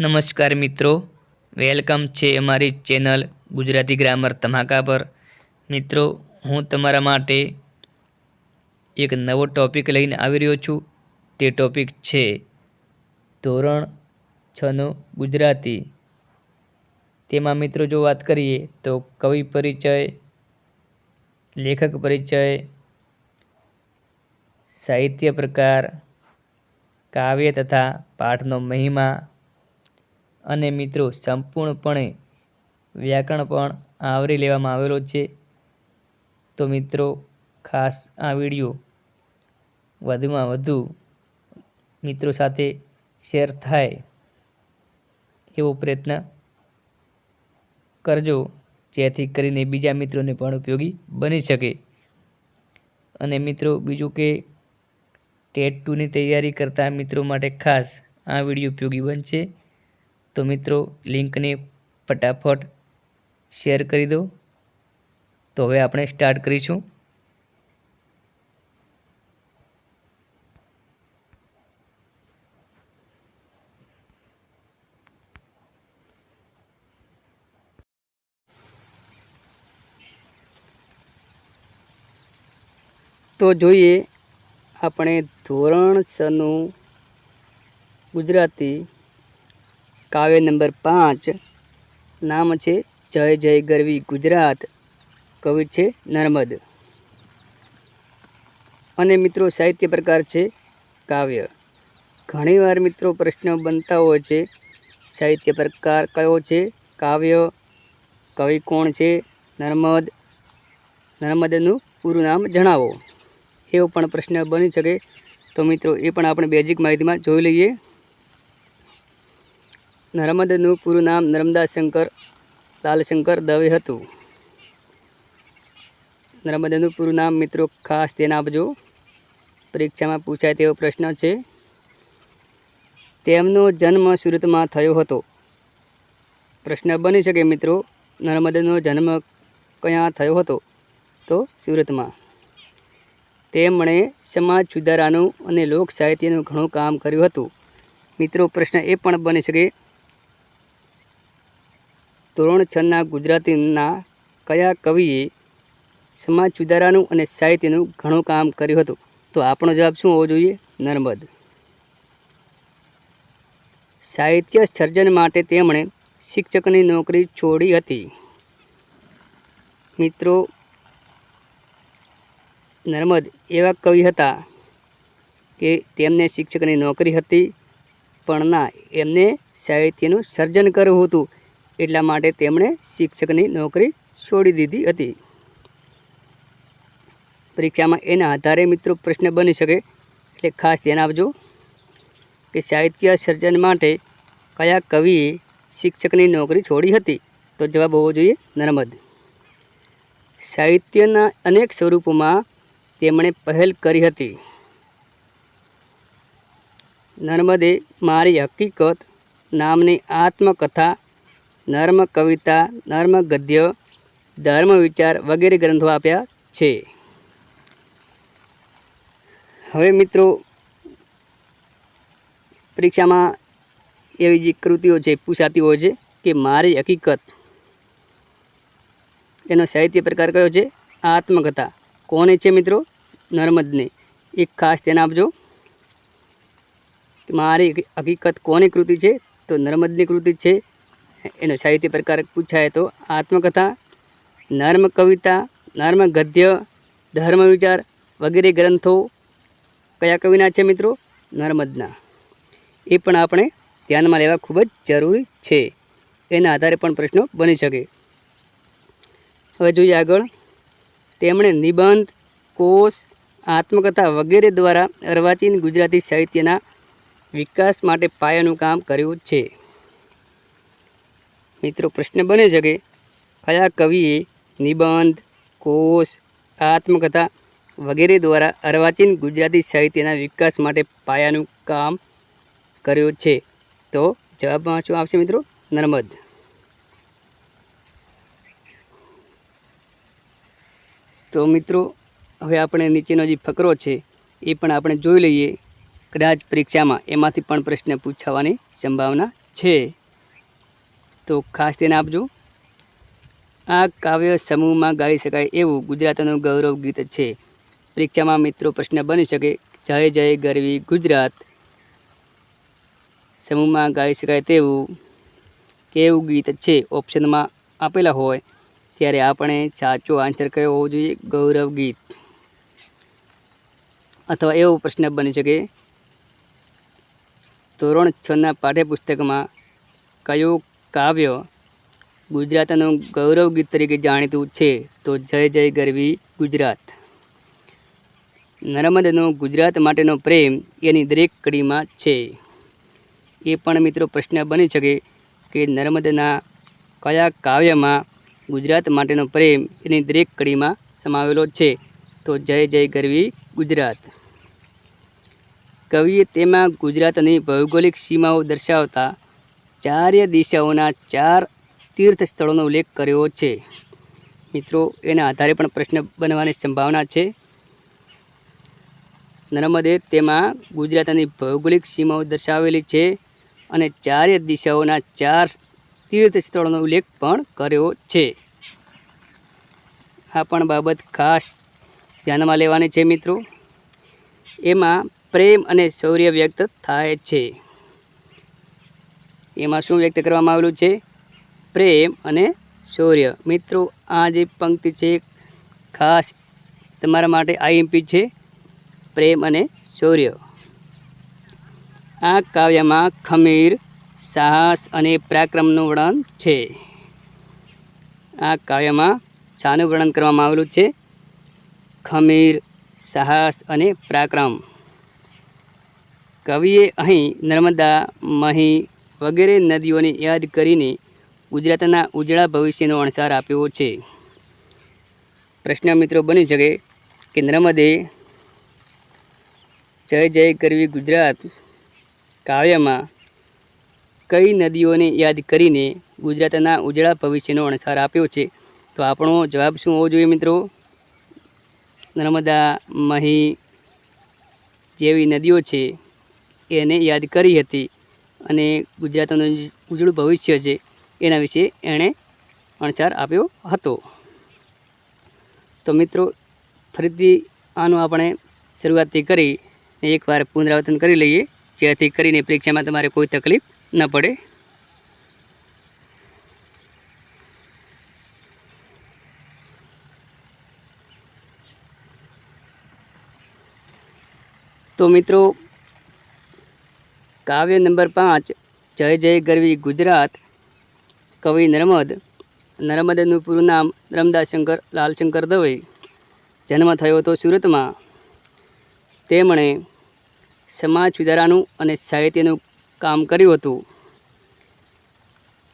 નમસ્કાર મિત્રો. વેલકમ છે અમારી ચેનલ ગુજરાતી ગ્રામર ધમાકા પર. મિત્રો, હું તમારા માટે એક નવો ટૉપિક લઈને આવી રહ્યો છું. તે ટૉપિક છે ધોરણ છનું ગુજરાતી. તેમાં મિત્રો જો વાત કરીએ તો કવિ પરિચય, લેખક પરિચય, સાહિત્ય પ્રકાર, કાવ્ય તથા પાઠનો મહિમા અને મિત્રો, સંપૂર્ણપણે વ્યાકરણ પણ આવરી લેવામાં આવેલો છે. તો મિત્રો, ખાસ આ વીડિયો વધુમાં વધુ મિત્રો સાથે શેર થાય એવો પ્રયત્ન કરજો, જેથી કરીને બીજા મિત્રોને પણ ઉપયોગી બની શકે. અને મિત્રો, બીજું કે ટેટ ટુની તૈયારી કરતા મિત્રો માટે ખાસ આ વીડિયો ઉપયોગી બનશે. તો મિત્રો, લિંકને ફટાફટ શેર કરી દો. તો હવે આપણે સ્ટાર્ટ કરીશું. તો જોઈએ, આપણે ધોરણ છનું ગુજરાતી કાવ્ય નંબર પાંચ. નામ છે જય જય ગરવી ગુજરાત. કવિ છે નર્મદ. અને મિત્રો સાહિત્ય પ્રકાર છે કાવ્ય. ઘણીવાર મિત્રો પ્રશ્ન બનતા હોય છે, સાહિત્ય પ્રકાર કયો છે? કાવ્ય. કવિ કોણ છે? નર્મદ. નર્મદનું પૂરું નામ જણાવો. એવો પણ પ્રશ્ન બની શકે. તો મિત્રો એ પણ આપણે બેઝિક માહિતીમાં જોઈ લઈએ. નર્મદનું પૂરું નામ નર્મદા શંકર લાલશંકર દવે હતું. નર્મદાનું પૂરું નામ મિત્રો ખાસ ધ્યાન આપજો. પરીક્ષામાં પૂછાય તેવો પ્રશ્ન છે. તેમનો જન્મ સુરતમાં થયો હતો. પ્રશ્ન બની શકે મિત્રો, નર્મદાનો જન્મ ક્યાં થયો હતો? તો સુરતમાં. તેમણે સમાજ સુધારાનું અને લોક સાહિત્યનું ઘણું કામ કર્યું હતું. મિત્રો, પ્રશ્ન એ પણ બની શકે ધોરણ છના ગુજરાતીના કયા કવિએ સમાજ સુધારાનું અને સાહિત્યનું ઘણું કામ કર્યું હતું? તો આપણો જવાબ શું હોવો જોઈએ? નર્મદ. સાહિત્ય સર્જન માટે તેમણે શિક્ષકની નોકરી છોડી હતી. મિત્રો, નર્મદ એવા કવિ હતા કે તેમને શિક્ષકની નોકરી હતી, પણ ના, એમને સાહિત્યનું સર્જન કરવું હતું. એટલા માટે તેમણે શિક્ષકની નોકરી છોડી દીધી હતી. પરીક્ષામાં એના આધારે મિત્રો પ્રશ્ન બની શકે, એટલે ખાસ ધ્યાન આપજો કે સાહિત્ય સર્જન માટે કયા કવિએ શિક્ષકની નોકરી છોડી હતી? તો જવાબ હોવો જોઈએ નર્મદ. સાહિત્યના અનેક સ્વરૂપોમાં તેમણે પહેલ કરી હતી. નર્મદે મારી હકીકત નામની આત્મકથા નર્મ કવિતા, નર્મ ગદ્ય, ધર્મ વિચાર વગેરે ગ્રંથો આપ્યા છે. હવે મિત્રો, પરીક્ષામાં એવી જે કૃતિઓ છે પૂછાતી હોય છે કે મારી હકીકત, એનો સાહિત્ય પ્રકાર કયો છે? આત્મકથા. કોને છે મિત્રો? નર્મદને. એક ખાસ ધ્યાન આપજો. મારી હકીકત કોની કૃતિ છે? તો નર્મદની કૃતિ છે એનો સાહિત્ય પ્રકાર પૂછાય તો આત્મકથા, નર્મ કવિતા, નર્મ ગદ્ય, ધર્મ વિચાર વગેરે ગ્રંથો કયા કવિના છે મિત્રો? નર્મદના. એ પણ આપણે ધ્યાનમાં લેવા ખૂબ જ જરૂરી છે. એના આધારે પણ પ્રશ્નો બની શકે. હવે જોઈએ આગળ. તેમણે નિબંધ, કોષ, આત્મકથા વગેરે દ્વારા અર્વાચીન ગુજરાતી સાહિત્યના વિકાસ માટે પાયાનું કામ કર્યું છે. મિત્રો, પ્રશ્ન બને છે કે કયા કવિએ નિબંધ, કોષ, આત્મકથા વગેરે દ્વારા અર્વાચીન ગુજરાતી સાહિત્યના વિકાસ માટે પાયાનું કામ કર્યું છે? તો જવાબમાં શું આવશે મિત્રો, નર્મદ. તો મિત્રો, હવે આપણે નીચેનો જે ફકરો છે, એ પણ આપણે જોઈ લઈએ. કદાચ પરીક્ષામાં એમાંથી પણ પ્રશ્ન પૂછાવાની સંભાવના છે. તો ખાસ ધ્યાન આપજો. આ કાવ્ય સમૂહમાં ગાઈ શકાય એવું ગુજરાતનું ગૌરવ ગીત છે. પરીક્ષામાં મિત્રો પ્રશ્ન બની શકે. જય જય ગરવી ગુજરાત. સમૂહમાં ગાઈ શકાય તેવું કેવું ગીત છે? ઓપ્શનમાં આપેલા હોય ત્યારે આપણે સાચો આન્સર કયો હોવો જોઈએ? ગૌરવ ગીત. અથવા એવો પ્રશ્ન બની શકે. ધોરણ છના પાઠ્યપુસ્તકમાં કયું કાવ્ય ગુજરાતનું ગૌરવ ગીત તરીકે જાણીતું છે, તો જય જય ગરવી ગુજરાત. નર્મદનો ગુજરાત માટેનો પ્રેમ એની દરેક કડીમાં છે. એ પણ મિત્રો પ્રશ્ન બની શકે કે નર્મદના કયા કાવ્યમાં ગુજરાત માટેનો પ્રેમ એની દરેક કડીમાં સમાવેલો છે, તો જય જય ગરવી ગુજરાત. કવિએ તેમાં ગુજરાતની ભૌગોલિક સીમાઓ દર્શાવતા ચારે દિશાઓના ચાર તીર્થ સ્થળોનો ઉલ્લેખ કર્યો છે. મિત્રો, એના આધારે પણ પ્રશ્ન બનવાની સંભાવના છે. નર્મદે તેમાં ગુજરાતની ભૌગોલિક સીમાઓ દર્શાવેલી છે અને ચારે દિશાઓના ચાર તીર્થ સ્થળોનો ઉલ્લેખ પણ કર્યો છે. આ પણ બાબત ખાસ ધ્યાનમાં લેવાની છે મિત્રો. એમાં પ્રેમ અને શૌર્ય વ્યક્ત થાય છે. એમાં શું વ્યક્ત કરવામાં આવેલું છે? પ્રેમ અને શૌર્ય. મિત્રો, આ જે પંક્તિ છે, ખાસ તમારા માટે આઈએમપી છે, પ્રેમ અને શૌર્ય. આ કાવ્યમાં ખમીર, સાહસ અને પરાક્રમનું વર્ણન છે. આ કાવ્યમાં શાનું વર્ણન કરવામાં આવેલું છે. ખમીર, સાહસ અને પરાક્રમ. કવિએ અહીં નર્મદા, મહી વગેરે નદીઓને યાદ કરીને ગુજરાતના ઉજળા ભવિષ્યનો અણસાર આપ્યો છે. પ્રશ્ન મિત્રો બની શકે કે નર્મદે જય જય કરવી ગુજરાત કાવ્યમાં કઈ નદીઓને યાદ કરીને ગુજરાતના ઉજળા ભવિષ્યનો અણસાર આપ્યો છે? તો આપણો જવાબ શું હોવો જોઈએ મિત્રો? નર્મદા, મહી જેવી નદીઓ છે, એને યાદ કરી હતી. અને ગુજરાતનું ઉજળું ભવિષ્ય છે, એના વિશે એણે અણસાર આપ્યો હતો. તો મિત્રો, ફરીથી આનું આપણે શરૂઆતથી કરી એકવાર પુનરાવર્તન કરી લઈએ, જેથી કરીને પરીક્ષામાં તમારે કોઈ તકલીફ ન પડે. તો મિત્રો કાવ્ય નંબર પાંચ, જય જય ગરવી ગુજરાત, કવિ નર્મદ, નર્મદનું પૂરું નામ નર્મદાશંકર લાલશંકર દવે. જન્મ થયો હતો સુરતમાં. તેમણે સમાજ સુધારાનું અને સાહિત્યનું કામ કર્યું હતું.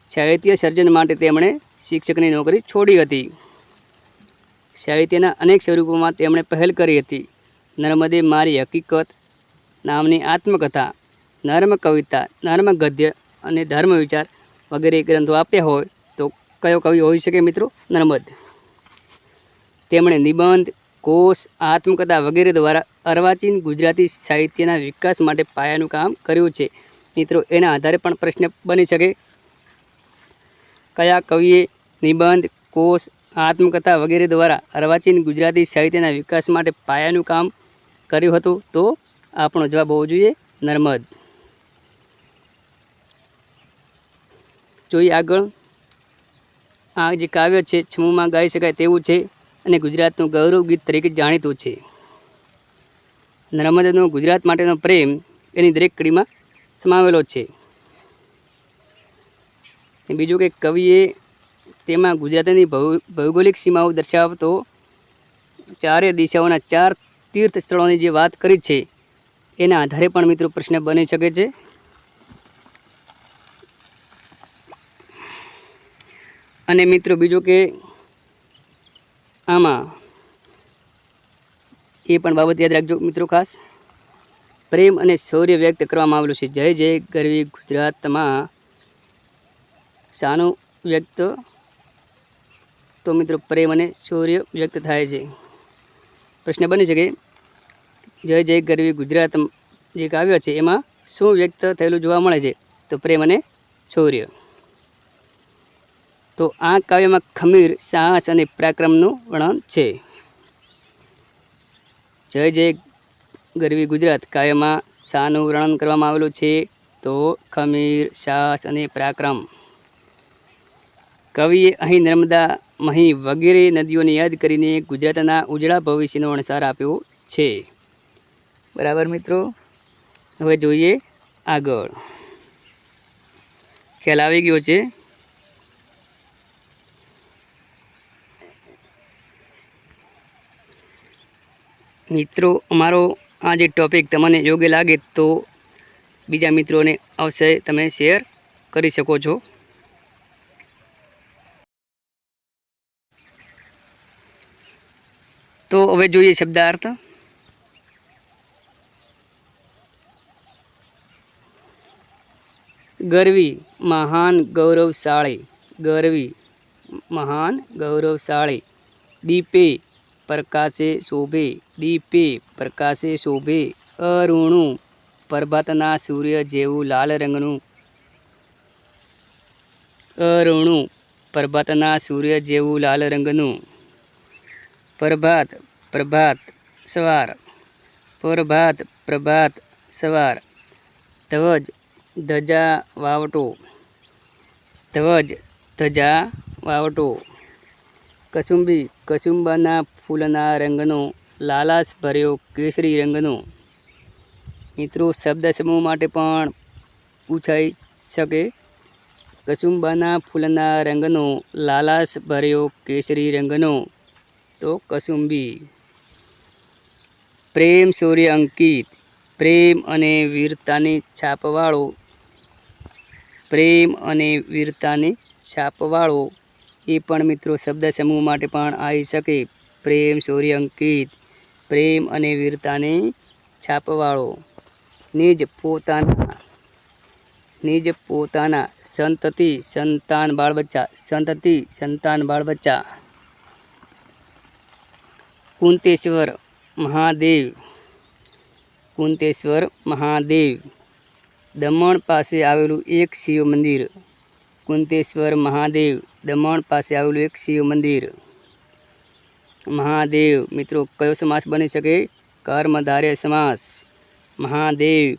સાહિત્ય સર્જન માટે તેમણે શિક્ષકની નોકરી છોડી હતી. સાહિત્યના અનેક સ્વરૂપોમાં તેમણે પહેલ કરી હતી. નર્મદે મારી હકીકત નામની આત્મકથા નર્મ કવિતા, નર્મ ગદ્ય અને ધર્મ વિચાર વગેરે ગ્રંથો આપ્યા હોય તો કયો કવિ હોઈ શકે મિત્રો? નર્મદ. તેમણે નિબંધ, કોષ, આત્મકથા વગેરે દ્વારા અર્વાચીન ગુજરાતી સાહિત્યના વિકાસ માટે પાયાનું કામ કર્યું છે. મિત્રો, એના આધારે પણ પ્રશ્ન બની શકે. કયા કવિએ નિબંધ, કોષ, આત્મકથા વગેરે દ્વારા અર્વાચીન ગુજરાતી સાહિત્યના વિકાસ માટે પાયાનું કામ કર્યું હતું? તો આપણો જવાબ હોવો જોઈએ નર્મદ. જોઈએ આગળ. આ જે કાવ્ય છે, છમુમાં ગાઈ શકાય તેવું છે અને ગુજરાતનું ગૌરવ ગીત તરીકે જાણીતું છે. નર્મદાનો ગુજરાત માટેનો પ્રેમ એની દરેક કડીમાં સમાવેલો છે. બીજું કે કવિએ તેમાં ગુજરાતની ભૌગોલિક સીમાઓ દર્શાવતો ચારે દિશાઓના ચાર તીર્થ સ્થળોની જે વાત કરી છે, એના આધારે પણ મિત્રો પ્રશ્ન બની શકે છે. અને મિત્રો, બીજું કે આમાં એ પણ બાબત યાદ રાખજો મિત્રો ખાસ. પ્રેમ અને શૌર્ય વ્યક્ત કરવામાં આવેલું છે. જય જય ગરવી ગુજરાતમાં. શાનું વ્યક્ત તો મિત્રો, પ્રેમ અને શૌર્ય વ્યક્ત થાય છે. પ્રશ્ન બની શકે જય જય ગરવી ગુજરાત જે કાવ્ય છે, એમાં શું વ્યક્ત થયેલું જોવા મળે છે? તો પ્રેમ અને શૌર્ય. તો આ કાવ્યમાં ખમીર, સાહસ અને પરાક્રમનું વર્ણન છે. જય જય ગરવી ગુજરાત. કાવ્યમાં શાહનું વર્ણન કરવામાં આવેલું છે. તો ખમીર, સાહસ અને પરાક્રમ. કવિએ અહીં નર્મદા, મહી વગેરે નદીઓને યાદ કરીને ગુજરાતના ઉજળા ભવિષ્યનો અણસાર આપ્યો છે. બરાબર મિત્રો? હવે જોઈએ આગળ. ખ્યાલ આવી ગયો છે? મિત્રો, અમારો આ જે ટોપિક તમને યોગ્ય લાગે તો બીજા મિત્રોને અવશ્ય તમે શેર કરી શકો છો. તો હવે જોઈએ શબ્દાર્થ. ગરવી મહાન ગૌરવશાળી, ગરવી મહાન ગૌરવશાળી, દીપે પ્રકાશે શોભે દીપે પ્રકાશે, શોભે, અરુણું, પ્રભાતના સૂર્ય જેવું લાલ રંગનું. અરુણું, પ્રભાતના સૂર્ય જેવું લાલ રંગનું. પ્રભાત પ્રભાત, સવાર. પ્રભાત પ્રભાત, સવાર. ધ્વજ, ધજા, વાવટો. ધ્વજ, ધજા, વાવટો. કસુંબી, કસુંબાના ફૂલના રંગનો. લાલાશ ભર્યો કેસરી રંગનો. મિત્રો, શબ્દ સમૂહ માટે પણ પૂછાઈ શકે. કસુંબાના ફૂલના રંગનો લાલાશ ભર્યો કેસરી રંગનો. તો કસુંબી. પ્રેમ સૂર્ય અંકિત. પ્રેમ અને વીરતાની છાપવાળો. પ્રેમ અને વીરતાની છાપવાળો. એ પણ મિત્રો, શબ્દ સમૂહ માટે પણ આવી શકે. પ્રેમ સૂર્ય અંકિત. પ્રેમ અને વીરતાને છાપવાળો. નિજ પોતાના નિજ પોતાના સંતતિ સંતાન બાળબચ્ચા, સંતતિ સંતાન બાળબચ્ચા. કુંતેશ્વર મહાદેવ કુંતેશ્વર મહાદેવ. દમણ પાસે આવેલું એક શિવ મંદિર. કુંતેશ્વર મહાદેવ, દમણ પાસે આવેલું એક શિવ મંદિર. મહાદેવ. મિત્રો, કયો સમાસ બની શકે? કર્મધાર્ય સમાસ. મહાદેવ.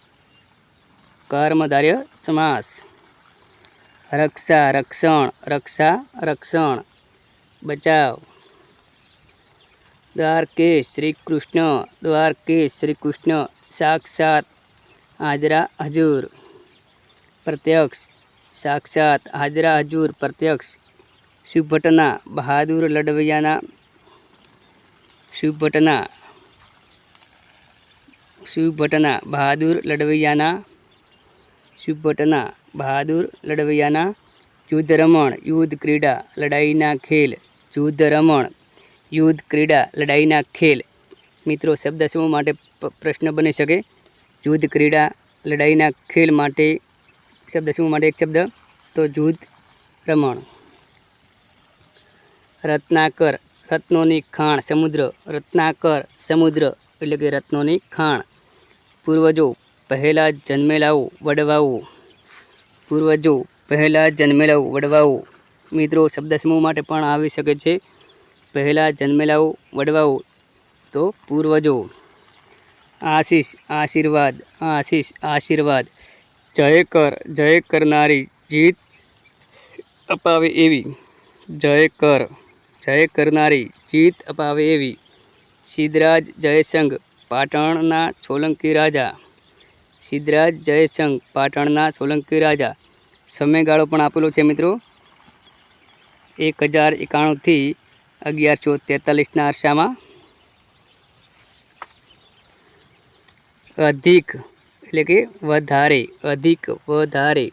કર્મધાર્ય સમાસ. રક્ષા, રક્ષણ રક્ષા, રક્ષણ. બચાવ. દ્વારકેશ શ્રી કૃષ્ણ દ્વારકેશ શ્રી કૃષ્ણ. સાક્ષાત હાજરા હજૂર. પ્રત્યક્ષ. સાક્ષાત હાજરા હજૂર પ્રત્યક્ષ. શુભટના બહાદુર લડવૈયાના શુભટના શિવભટ્ટના બહાદુર લડવૈયાના શિવભટ્ટના બહાદુર લડવૈયાના યુદ્ધ રમણ યુદ્ધ ક્રીડા લડાઈના ખેલ યુદ્ધ રમણ યુદ્ધ ક્રીડા લડાઈના ખેલ. મિત્રો, શબ્દ સમૂહ માટે પ્રશ્ન બની શકે? યુદ્ધ ક્રીડા લડાઈના ખેલ માટે શબ્દ સમૂહ માટે એક શબ્દ? તો યુદ્ધ રમણ રત્નાકર રત્નોની ખાણ, સમુદ્ર, રત્નાકર, સમુદ્ર એટલે કે રત્નોની ખાણ. પૂર્વજો પહેલાં જન્મેલાઓ, વડવાઓ. પૂર્વજો પહેલાં જન્મેલાઓ, વડવાઓ. મિત્રો શબ્દ સમૂહ માટે પણ આવી શકે છે. પહેલાં જન્મેલાઓ, વડવાઓ. તો પૂર્વજો. આશીષ, આશીર્વાદ આશીષ, આશીર્વાદ. જય કર જય કરનારી જીત અપાવે એવી. જય કર જય કરનારી, જીત અપાવે એવી. સિદ્ધરાજ જયસંઘ, પાટણના સોલંકી રાજા. સિદ્ધરાજ જયસંઘ, પાટણના સોલંકી રાજા. સમયગાળો પણ આપેલો છે મિત્રો. એક હજાર એકાણુંથી અગિયારસો તેતાલીસના અરસામાં. અધિક, એટલે કે વધારે, અધિક વધારે.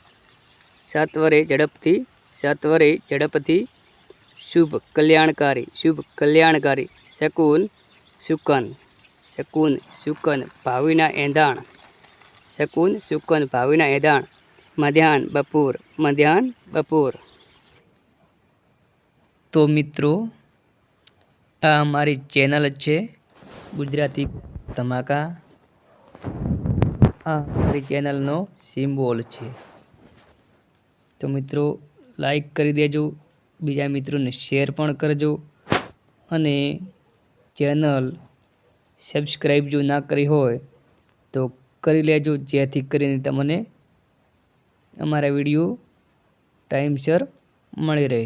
સત્વરે ઝડપથી સત્વરે ઝડપથી શુભ કલ્યાણકારી શુભ કલ્યાણકારી, શકુન શુકન શકુન શુકન ભાવિના એંધાણ, શકુન શુકન ભાવિના એંધાણ, મધ્યાહન બપોર મધ્યાહન બપોર. તો મિત્રો, આ અમારી ચેનલ છે ગુજરાતી ધમાકા. આ અમારી ચેનલનો સિમ્બોલ છે. તો મિત્રો, લાઈક કરી દેજો. બીજા મિત્રોને શેર પણ કરજો અને ચેનલ સબસ્ક્રાઈબ જો ના કરી હોય તો કરી લેજો, જેથી કરીને તમને અમારા વીડિયો ટાઈમસર મળી રહે.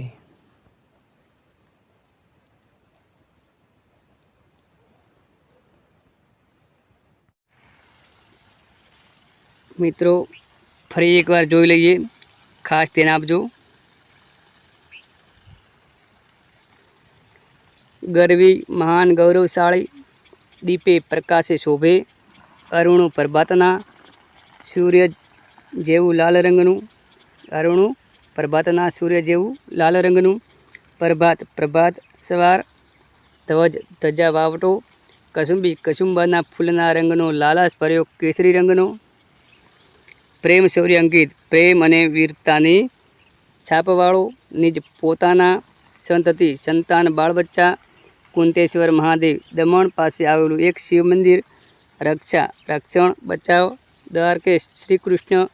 મિત્રો, ફરી એકવાર જોઈ લઈએ. ખાસ ધ્યાન આપજો. ગરવી, મહાન, ગૌરવશાળી દીપે પ્રકાશે શોભે અરુણું પ્રભાતના સૂર્ય જેવું લાલ રંગનું, અરુણું પ્રભાતના સૂર્ય જેવું લાલ રંગનું, પ્રભાત પ્રભાત સવાર, ધ્વજ, ધજા વાવટો, કસુંબી, કસુંબાના ફૂલના રંગનો, લાલાશ પ્રયોગ કેસરી રંગનો, પ્રેમ શૌર્ય અંકિત, પ્રેમ અને વીરતાની છાપવાળો, નિજ પોતાના સંતતિ, સંતાન બાળ બચ્ચા કુંતેશ્વર મહાદેવ દમણ પાસે આવેલું એક શિવ મંદિર. રક્ષા, રક્ષણ, બચાવ, દ્વારકેશ શ્રી કૃષ્ણ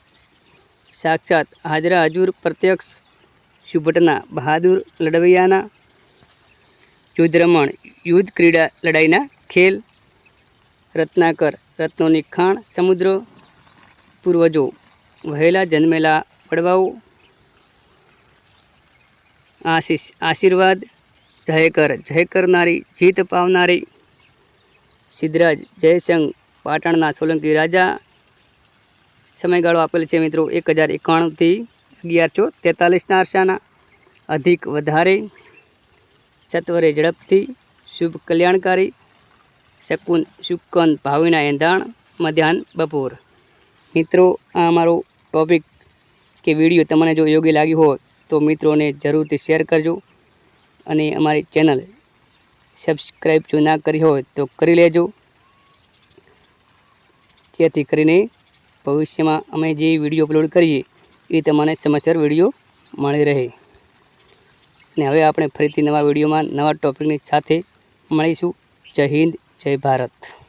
સાક્ષાત હાજરા હજુર, પ્રત્યક્ષ, સુભટના, બહાદુર, લડવૈયાના યુદ્ધ રમણ યુદ્ધ ક્રીડા લડાઈના ખેલ, રત્નાકર, રત્નોની ખાણ, સમુદ્ર, પૂર્વજો, વહેલા જન્મેલા પડવાઓ આશીષ, આશીર્વાદ જય કર જય કરનારી જીત પાવનારી સિદ્ધરાજ જયસંગ પાટણના સોલંકી રાજા. સમયગાળો આપેલ છે મિત્રો એક હજાર એકાણુંથી અગિયારસો તેતાલીસના અરસાના. અધિક વધારે. સત્વરે ઝડપથી શુભ કલ્યાણકારી. શકુન શુકન ભાવિના એંધાણ. મધ્યાહન બપોર. મિત્રો, આ અમારો ટોપિક કે વીડિયો તમને જો યોગ્ય લાગ્યો હોય તો મિત્રોને જરૂરથી શેર કરજો. અને અમારી ચેનલ સબસ્ક્રાઈબ જો ના કરી હોય તો કરી લેજો. જેથી કરીને ભવિષ્યમાં અમે જે વીડિયો અપલોડ કરીએ, એ તમને સમયસર વીડિયો મળી રહે. અને હવે આપણે ફરીથી નવા વિડીયોમાં નવા ટોપિકની સાથે મળીશું. જય હિન્દ, જય ભારત.